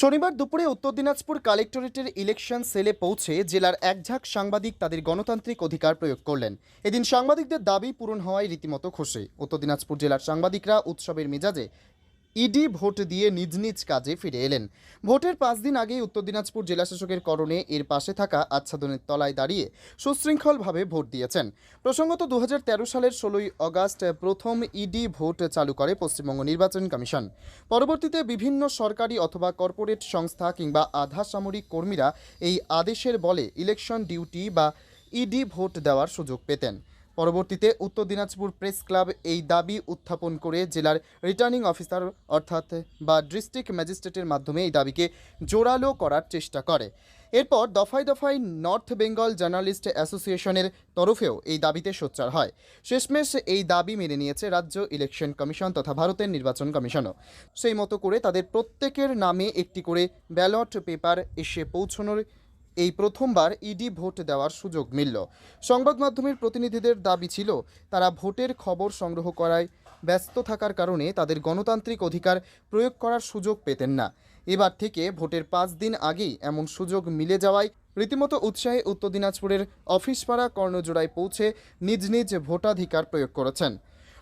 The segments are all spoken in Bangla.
শনিবার দুপুরে উত্তর দিনাজপুর কালেক্টরেটের ইলেকশন সেলে পৌঁছে জেলার একঝাঁক সাংবাদিক তাদের গণতান্ত্রিক অধিকার প্রয়োগ করলেন। এদিন সাংবাদিকদের দাবি পূরণ হওয়ায় রীতিমতো খুশি। উত্তর দিনাজপুর জেলার সাংবাদিকরা উৎসবের মেজাজে ইডি ভোট দিয়ে নিজ নিজ কাজে ফিরে এলেন। ভোটের পাঁচ দিন আগেই উত্তর দিনাজপুর জেলাশাসকের করণে এর পাশে থাকা আচ্ছাদনের তলায় দাঁড়িয়ে সুশৃঙ্খলভাবে ভোট দিয়েছেন। প্রসঙ্গত দু হাজার তেরো সালের ষোলোই অগাস্ট প্রথম ইডি ভোট চালু করে পশ্চিমবঙ্গ নির্বাচন কমিশন। পরবর্তীতে বিভিন্ন সরকারি অথবা কর্পোরেট সংস্থা কিংবা আধা সামরিক কর্মীরা এই আদেশের বলে ইলেকশন ডিউটি বা ইডি ভোট দেওয়ার সুযোগ পেতেন। পরবর্তীতে উত্তর দিনাজপুর প্রেস ক্লাব এই দাবি উত্থাপন করে জেলার রিটার্নিং অফিসার অর্থাৎ বা ডিস্ট্রিক্ট ম্যাজিস্ট্রেটের মাধ্যমে এই দাবিকে জোরালো করার চেষ্টা করে। এরপর দফায় দফায় নর্থ বেঙ্গল জার্নালিস্ট অ্যাসোসিয়েশনের তরফেও এই দাবিতে সোচ্চার হয়। শেষমেশ এই দাবি মেনে নিয়েছে রাজ্য ইলেকশন কমিশন তথা ভারতের নির্বাচন কমিশনও। সেই মতো করে তাদের প্রত্যেকের নামে একটি করে ব্যালট পেপার এসে পৌঁছানোর এই প্রথমবার ইডি ভোট দেওয়ার সুযোগ মিলল। সংবাদ মাধ্যমের প্রতিনিধিদের দাবি ছিল, তারা ভোটের খবর সংগ্রহ করায় ব্যস্ত থাকার কারণে তাদের গণতান্ত্রিক অধিকার প্রয়োগ করার সুযোগ পেতেন না। এবার থেকে ভোটের পাঁচ দিন আগেই এমন সুযোগ মিলে যাওয়ায় রীতিমতো উৎসাহে উত্তর দিনাজপুরের অফিসপাড়া কর্ণজোড়ায় পৌঁছে নিজ নিজ ভোটাধিকার প্রয়োগ করেছেন।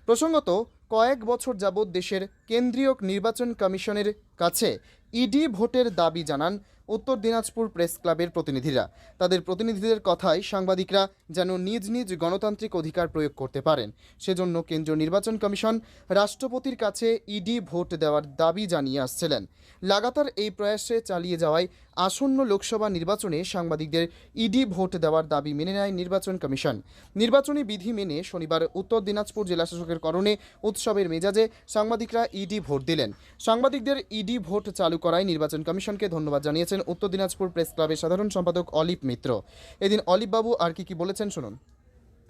প্রসঙ্গত, কয়েক বছর যাবৎ দেশের কেন্দ্রীয় নির্বাচন কমিশনের কাছে ইডি ভোটের দাবি জানান উত্তর দিনাজপুর প্রেস ক্লাবের প্রতিনিধিরা। তাদের প্রতিনিধিদের কথায় সাংবাদিকরা যেন নিজ নিজ গণতান্ত্রিক অধিকার প্রয়োগ করতে পারেন। সেজন্য কেন্দ্রীয় নির্বাচন কমিশন রাষ্ট্রপতির কাছে ইডি ভোট দেওয়ার দাবি জানিয়ে আসছিলেন। লাগাতার এই প্রয়াসে চালিয়ে যাওয়ায় আসন্ন লোকসভা নির্বাচনে সাংবাদিকদের ইডি ভোট দেওয়ার দাবি মেনে নেয় নির্বাচন কমিশন। নির্বাচনী বিধি মেনে শনিবার উত্তর দিনাজপুর জেলাশাসকের করণে উৎসবের মেজাজে সাংবাদিকরা ইডি ভোট দিলেন। সাংবাদিকদের ইডি ভোট চালু করায় নির্বাচন কমিশনকে ধন্যবাদ জানিয়েছেন উত্তর দিনাজপুর প্রেস ক্লাবের সাধারণ সম্পাদক অলিপ মিত্র। এদিন অলিপ বাবু আর কি কি বলেছেন শুনুন।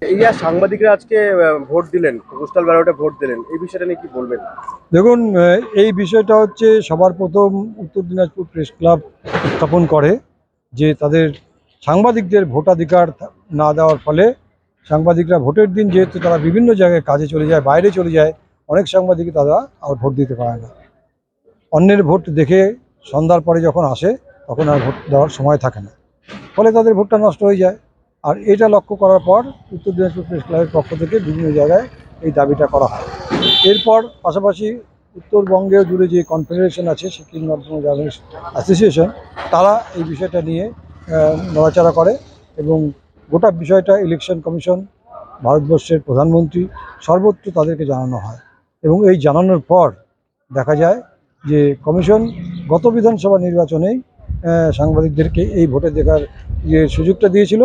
এই যে সাংবাদিকরা আজকে ভোট দিলেন পোস্টাল ব্যালটে ভোট দিলেন। এই বিষয়টা নিয়ে কি বলবেন? দেখুন এই বিষয়টা হচ্ছে সবার প্রথম উত্তর দিনাজপুর প্রেস ক্লাব উত্থাপন করে যে তাদের সাংবাদিকদের ভোটাধিকার না দেওয়ার ফলে সাংবাদিকরা ভোটের দিন যেহেতু তারা বিভিন্ন জায়গায় কাজে চলে যায় বাইরে চলে যায় অনেক সাংবাদিক তারা আর ভোট দিতে পারে না। অন্যের ভোট দেখে সন্ধ্যার পরে যখন আসে তখন আর ভোট দেওয়ার সময় থাকে না। ফলে তাদের ভোটটা নষ্ট হয়ে যায়। আর এটা লক্ষ্য করার পর উত্তর দিনাজপুর প্রেস ক্লাবের পক্ষ থেকে বিভিন্ন জায়গায় এই দাবিটা করা হয়। এরপর পাশাপাশি উত্তরবঙ্গে জুড়ে যে কনফেডারেশন আছে, সিকিম নর্থ জার্নালিস্ট অ্যাসোসিয়েশন তারা এই বিষয়টা নিয়ে নড়াচড়া করে এবং গোটা বিষয়টা ইলেকশন কমিশন ভারতবর্ষের প্রধানমন্ত্রী সর্বত্র তাদেরকে জানানো হয়। এবং এই জানানোর পর দেখা যায় যে কমিশন গত বিধানসভা নির্বাচনেই সাংবাদিকদেরকে এই ভোটে দেখার যে সুযোগটা দিয়েছিল।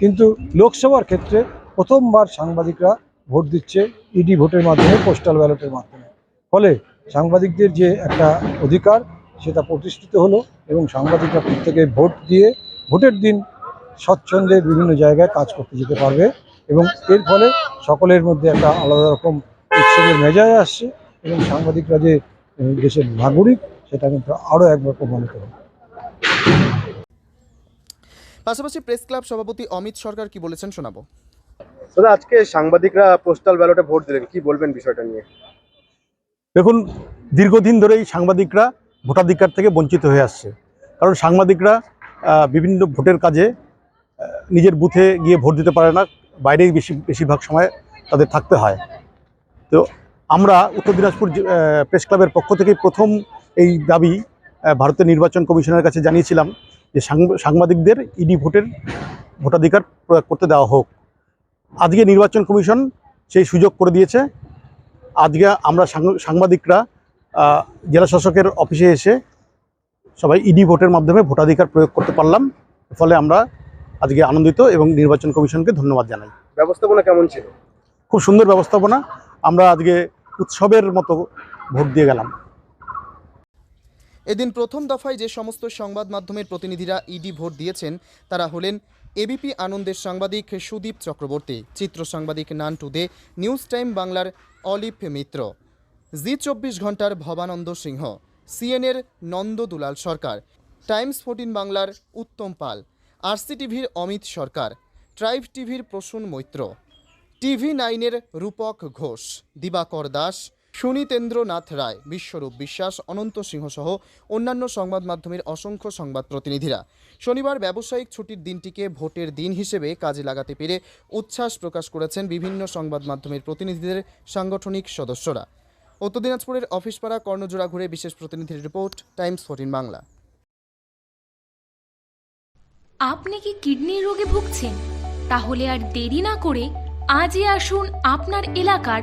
কিন্তু লোকসভার ক্ষেত্রে প্রথমবার সাংবাদিকরা ভোট দিচ্ছে ইডি ভোটের মাধ্যমে, পোস্টাল ব্যালটের মাধ্যমে। ফলে সাংবাদিকদের যে একটা অধিকার, সেটা প্রতিষ্ঠিত হলো এবং সাংবাদিকরা প্রত্যেকে ভোট দিয়ে ভোটের দিন স্বচ্ছন্দে বিভিন্ন জায়গায় কাজ করতে যেতে পারবে এবং এর ফলে সকলের মধ্যে একটা আলাদা রকম উৎসবের মেজাজ আসছে এবং সাংবাদিকরা যে দেশের নাগরিক, সেটা কিন্তু আরও একবার প্রমাণিত হবে। পাশাপাশি প্রেস ক্লাব সভাপতি অমিত সরকার কি বলেছেন শোনাবো। দাদা আজকে সাংবাদিকরা পোস্টাল ব্যালটে ভোট দিলেন কি বলবেন বিষয়টা নিয়ে? দেখুন দীর্ঘদিন ধরেই সাংবাদিকরা ভোটাধিকার থেকে বঞ্চিত হয়ে আসছে। কারণ সাংবাদিকরা বিভিন্ন ভোটের কাজে নিজের বুথে গিয়ে ভোট দিতে পারে না বাইরেই বেশি বেশিরভাগ সময় তাদের থাকতে হয়। তো আমরা উত্তর দিনাজপুর প্রেস ক্লাবের পক্ষ থেকে প্রথম এই দাবি ভারতের নির্বাচন কমিশনের কাছে জানিয়েছিলাম যে সাংব- সাংবাদিকদের ইডি ভোটের ভোটাধিকার প্রয়োগ করতে দেওয়া হোক। আজকে নির্বাচন কমিশন সেই সুযোগ করে দিয়েছে। আজকে আমরা সাংবাদিকরা জেলা শাসকের অফিসে এসে সবাই ইডি ভোটের মাধ্যমে ভোটাধিকার প্রয়োগ করতে পারলাম। ফলে আমরা আজকে আনন্দিত এবং নির্বাচন কমিশনকে ধন্যবাদ জানাই। ব্যবস্থাপনা কেমন ছিল? খুব সুন্দর ব্যবস্থাপনা। আমরা আজকে উৎসবের মতো ভোট দিয়ে গেলাম। এদিন প্রথম দফায় যে সমস্ত সংবাদ মাধ্যমের প্রতিনিধিরা ইডি ভোট দিয়েছেন, তারা হলেন এবিপি আনন্দের সাংবাদিক সুদীপ চক্রবর্তী, চিত্র সাংবাদিক নান্টু দে, নিউজ টাইম বাংলার অলিপ মিত্র, জি চব্বিশ ঘণ্টার ভবানন্দ সিংহ সিএনএর নন্দ দুলাল সরকার, টাইমস ফোর্টিন বাংলার উত্তম পাল আরসি টিভির অমিত সরকার, ট্রাইব টিভির প্রসূন মৈত্র, টিভি নাইনের রূপক ঘোষ, দিবাকর দাস সুনীতেন্দ্রনাথ রায়, বিশ্বরূপ বিশ্বাস, অনন্ত সিংহ সহ অন্যান্য সংবাদ মাধ্যমের অসংখ্য সংবাদ প্রতিনিধিরা। শনিবার ব্যবসায়িক ছুটির দিনটিকে ভোটের দিন হিসেবে কাজে লাগাতে পেরে উচ্ছ্বাস প্রকাশ করেছেন বিভিন্ন সংবাদ মাধ্যমের প্রতিনিধিদের সাংগঠনিক সদস্যরা। উত্তর দিনাজপুরের অফিসপাড়া কর্ণজোড়া ঘুরে বিশেষ প্রতিনিধির রিপোর্ট, টাইমস ফোরটিন বাংলা। আপনি কি কিডনির রোগে ভুগছেন? তাহলে আর দেরি না করে আজই আসুন আপনার এলাকার